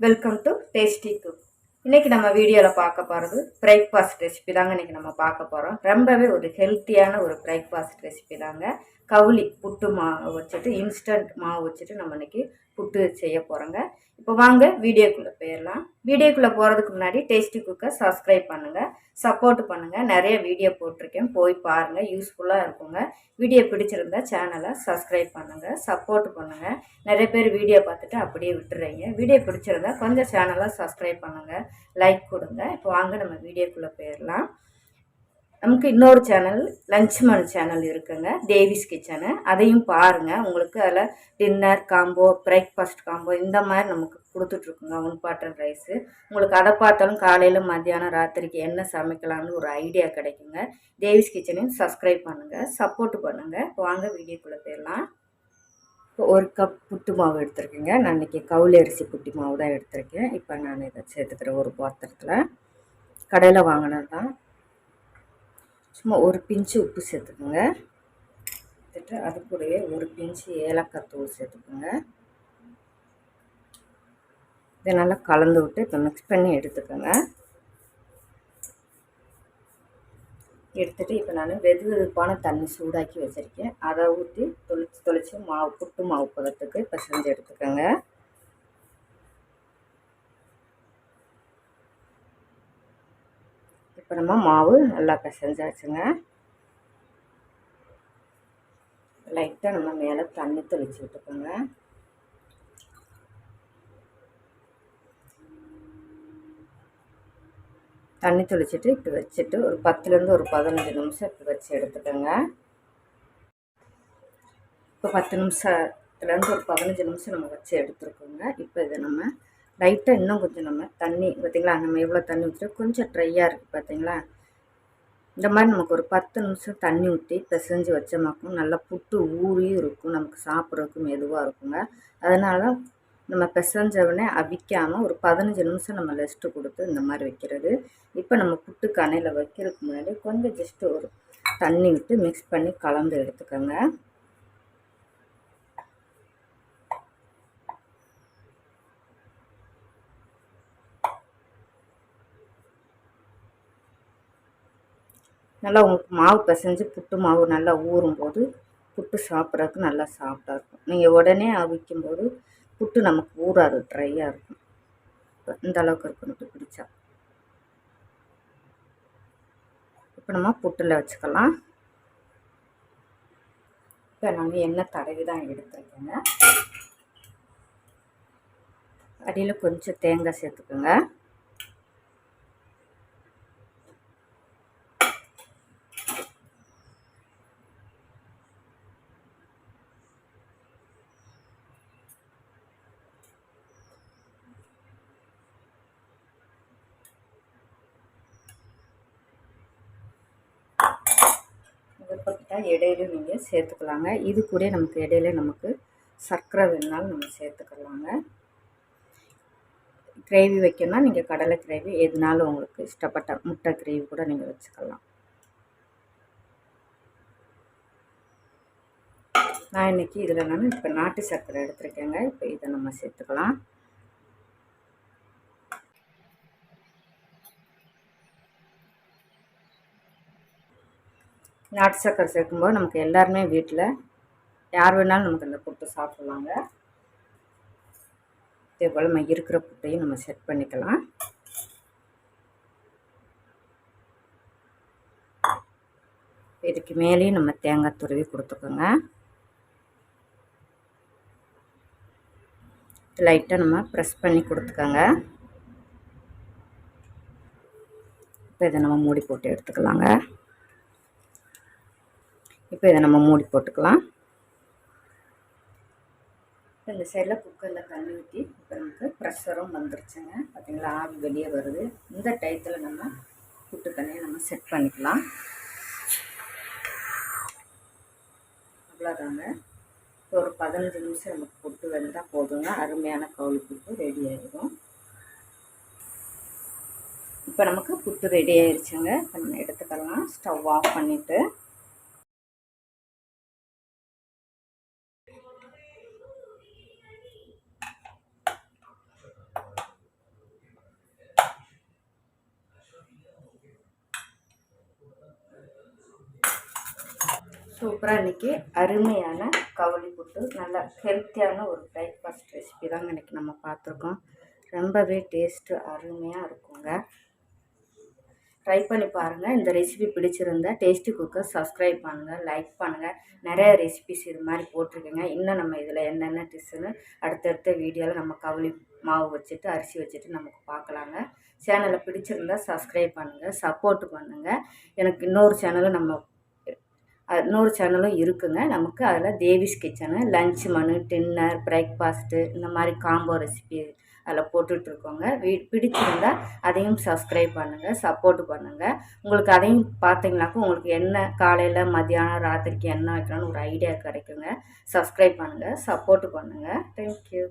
Welcome to tasty cook இன்றைக்கி நம்ம வீடியோவில் பார்க்க போகிறது பிரேக்ஃபாஸ்ட் ரெசிபி தாங்க இன்றைக்கி நம்ம பார்க்க போகிறோம் ரொம்பவே ஒரு ஹெல்த்தியான ஒரு பிரேக்ஃபாஸ்ட் ரெசிபி தாங்க. கவுளி புட்டு மாவு வச்சுட்டு இன்ஸ்டன்ட் மாவு வச்சுட்டு நம்ம இன்னைக்கு புட்டு செய்ய போகிறோங்க இப்போ வாங்க வீடியோக்குள்ளே போயிடலாம் வீடியோக்குள்ளே போகிறதுக்கு முன்னாடி டேஸ்டி குக்கை சப்ஸ்கிரைப் பண்ணுங்கள் சப்போர்ட் பண்ணுங்கள் நிறைய வீடியோ போட்டிருக்கேன் போய் பாருங்கள் யூஸ்ஃபுல்லாக இருக்குங்க. வீடியோ பிடிச்சிருந்தா சேனலை சப்ஸ்கிரைப் பண்ணுங்கள் சப்போர்ட் பண்ணுங்கள் நிறைய பேர் வீடியோ பார்த்துட்டு அப்படியே விட்டுறீங்க. வீடியோ பிடிச்சிருந்தா கொஞ்சம் சேனலை சப்ஸ்கிரைப் பண்ணுங்கள் லைக் கொடுங்க. இப்போ வாங்க நம்ம வீடியோக்குள்ளே போயிடலாம் நமக்கு இன்னொரு சேனல் லஞ்ச்மன் சேனல் இருக்குங்க டேவிஸ் கிச்சனு அதையும் பாருங்கள் உங்களுக்கு அதில் டின்னர் காம்போ பிரேக்ஃபாஸ்ட் காம்போ இந்த மாதிரி நமக்கு கொடுத்துட்ருக்குங்க. ஒன் பாட்டன் ரைஸு. உங்களுக்கு அதை பார்த்தாலும் காலையில் மத்தியானம் ராத்திரிக்கு என்ன சமைக்கலாம்னு ஒரு ஐடியா கிடைக்குங்க. தேவிஸ் கிச்சனையும் சப்ஸ்கிரைப் பண்ணுங்கள் சப்போர்ட் பண்ணுங்கள் இப்போ வாங்க வீடியோக்குள்ளே போயிடலாம். இப்போ ஒரு கப் புட்டு மாவு எடுத்துருக்கேங்க. நான் இன்றைக்கி கவுளி அரிசி புட்டி மாவு தான் எடுத்திருக்கேன். இப்போ நான் இதை சேர்த்துக்கிறேன் ஒரு பாத்திரத்தில் கடையில் வாங்கினது தான். சும்மா ஒரு பிஞ்சு உப்பு சேர்த்துக்கோங்க. எடுத்துட்டு அது கூடவே ஒரு பிஞ்சு ஏலக்காய் தூள் சேர்த்துக்கோங்க. இதை நல்லா கலந்து விட்டு இப்போ மிக்ஸ் பண்ணி எடுத்துக்கோங்க. எடுத்துகிட்டு இப்போ நான் வெது வெதுப்பான தண்ணி சூடாக்கி வச்சுருக்கேன். அதை ஊற்றி தொளிச்சு தொளிச்சு மாவு புட்டு மாவு பதத்துக்கு இப்போ செஞ்சு எடுத்துக்கோங்க. இப்போ நம்ம மாவு நல்லா பிசைஞ்சாச்சுங்க. லைட்டாக நம்ம மேலே தண்ணி தெளித்து விட்டுக்கோங்க. தண்ணி தெளிச்சிட்டு இப்படி வச்சுட்டு ஒரு பத்துலேருந்து ஒரு பதினஞ்சு நிமிஷம் இப்படி வச்சு எடுத்துக்கோங்க. இப்போ பத்து நிமிஷத்துலேருந்து ஒரு பதினஞ்சு நிமிஷம் நம்ம வச்சு எடுத்துருக்கோங்க. இப்போ இதை நம்ம லைட்டாக இன்னும் கொஞ்சம் நம்ம தண்ணி பார்த்திங்களா? நம்ம எவ்வளோ தண்ணி ஊற்றிட்டு கொஞ்சம் ட்ரையாக இருக்குது பார்த்திங்களா? இந்த மாதிரி நமக்கு ஒரு பத்து நிமிஷம் தண்ணி ஊற்றி பிசைஞ்சு வச்சோமாக்கும் நல்லா புட்டு ஊறியும் இருக்கும். நமக்கு சாப்பிட்றதுக்கும் மெதுவாக இருக்குங்க. அதனால நம்ம பிசைஞ்சவொடனே அவிக்காமல் ஒரு பதினஞ்சு நிமிஷம் நம்ம ரெஸ்ட்டு கொடுத்து இந்த மாதிரி வைக்கிறது. இப்போ நம்ம புட்டு கணையில் வைக்கிறதுக்கு முன்னாடி கொஞ்சம் ஜஸ்ட்டு ஒரு தண்ணி விட்டு மிக்ஸ் பண்ணி கலந்து எடுத்துக்கோங்க. நல்லா உங்களுக்கு மாவு பிசைஞ்சு புட்டு மாவு நல்லா ஊறும்போது புட்டு சாப்பிட்றதுக்கு நல்லா சாஃப்டாக இருக்கும். நீங்கள் உடனே அவிக்கும்போது புட்டு நமக்கு ஊறாது ட்ரையாக இருக்கும். இந்த அளவுக்கு இருக்கணும் பிடிச்சா. இப்போ நம்ம புட்டில் வச்சுக்கலாம். இப்போ நாங்கள் எண்ணெய் தடவி தான் எடுத்துருக்கேங்க. அடியில் கொஞ்சம் தேங்காய் சேர்த்துக்கோங்க. விருப்பப்பட்டால் இடையில நீங்கள் சேர்த்துக்கலாங்க. இது கூட நமக்கு இடையில நமக்கு சர்க்கரை வேணுனாலும் நம்ம சேர்த்துக்கலாங்க. கிரேவி வைக்கணும்னா நீங்கள் கடலை கிரேவி எதுனாலும் உங்களுக்கு இஷ்டப்பட்ட முட்டை கிரேவி கூட நீங்கள் வச்சுக்கலாம். நான் இன்றைக்கி இதில் நான் இப்போ நாட்டு சர்க்கரை எடுத்துருக்கேங்க. இப்போ இதை நம்ம சேர்த்துக்கலாம். நாட்டு சக்கரை சேர்க்கும்போது நமக்கு எல்லாருமே வீட்டில் யார் வேணாலும் நமக்கு அந்த புட்டு சாப்பிட்லாங்க இதே போல் நம்ம இருக்கிற புட்டையும் நம்ம செட் பண்ணிக்கலாம். இதுக்கு மேலேயும் நம்ம தேங்காய் துருவி கொடுத்துக்கோங்க. லைட்டாக நம்ம ப்ரெஸ் பண்ணி கொடுத்துக்கோங்க. இப்போ இதை நம்ம மூடி போட்டு எடுத்துக்கலாங்க. இப்போ இதை நம்ம மூடி போட்டுக்கலாம். இந்த சைடில் குக்கரில் தண்ணி ஊற்றி இப்போ நமக்கு ப்ரெஷரும் வந்துருச்சுங்க. பார்த்திங்களா? ஆவி வெளியே வருது. இந்த டயத்தில் நம்ம புட்டு தண்ணியை நம்ம செட் பண்ணிக்கலாம். அவ்வளோதாங்க ஒரு பதினஞ்சு நிமிஷம் நமக்கு புட்டு வெந்தால் போதுங்க. அருமையான கவுளி புட்டு ரெடி ஆகிடும் இப்போ நமக்கு புட்டு ரெடி ஆயிடுச்சுங்க இப்போ நம்ம எடுத்துக்கலாம். ஸ்டவ் ஆஃப் பண்ணிவிட்டு சூப்பராக இன்றைக்கி அருமையான கவுளி புட்டு. நல்ல ஹெல்த்தியான ஒரு பிரேக்ஃபாஸ்ட் ரெசிபி தாங்க இன்றைக்கி நம்ம பார்த்துருக்கோம். ரொம்பவே டேஸ்ட்டு அருமையாக இருக்குங்க. ட்ரை பண்ணி பாருங்கள் இந்த ரெசிபி பிடிச்சிருந்தா டேஸ்டி குக்கர் சப்ஸ்கிரைப் பண்ணுங்கள் லைக் பண்ணுங்கள் நிறைய ரெசிபிஸ் இது மாதிரி போட்டிருக்கேங்க. இன்னும் நம்ம இதில் என்னென்ன டிஷ்ஷுன்னு அடுத்தடுத்த வீடியோவில் நம்ம கவுளி மாவு வச்சுட்டு அரிசி வச்சுட்டு நமக்கு பார்க்கலாங்க. சேனலை பிடிச்சிருந்தா சப்ஸ்கிரைப் பண்ணுங்கள் சப்போர்ட் பண்ணுங்கள் எனக்கு இன்னொரு சேனலும் நம்ம இன்னொரு சேனலும் இருக்குங்க. நமக்கு அதில் Devi's kitchen lunch menu dinner breakfast இந்த மாதிரி காம்போ ரெசிபி அதில் போட்டுட்ருக்கோங்க. வீ பிடிச்சிருந்தா அதையும் சப்ஸ்கிரைப் பண்ணுங்கள் சப்போர்ட் பண்ணுங்கள் உங்களுக்கு அதையும் பார்த்தீங்கனாக்கா உங்களுக்கு என்ன காலையில் மத்தியானம் ராத்திரிக்கு என்ன வைக்கலாம்னு ஒரு ஐடியா கிடைக்குங்க. சப்ஸ்கிரைப் பண்ணுங்கள் சப்போர்ட் பண்ணுங்கள் தேங்க்யூ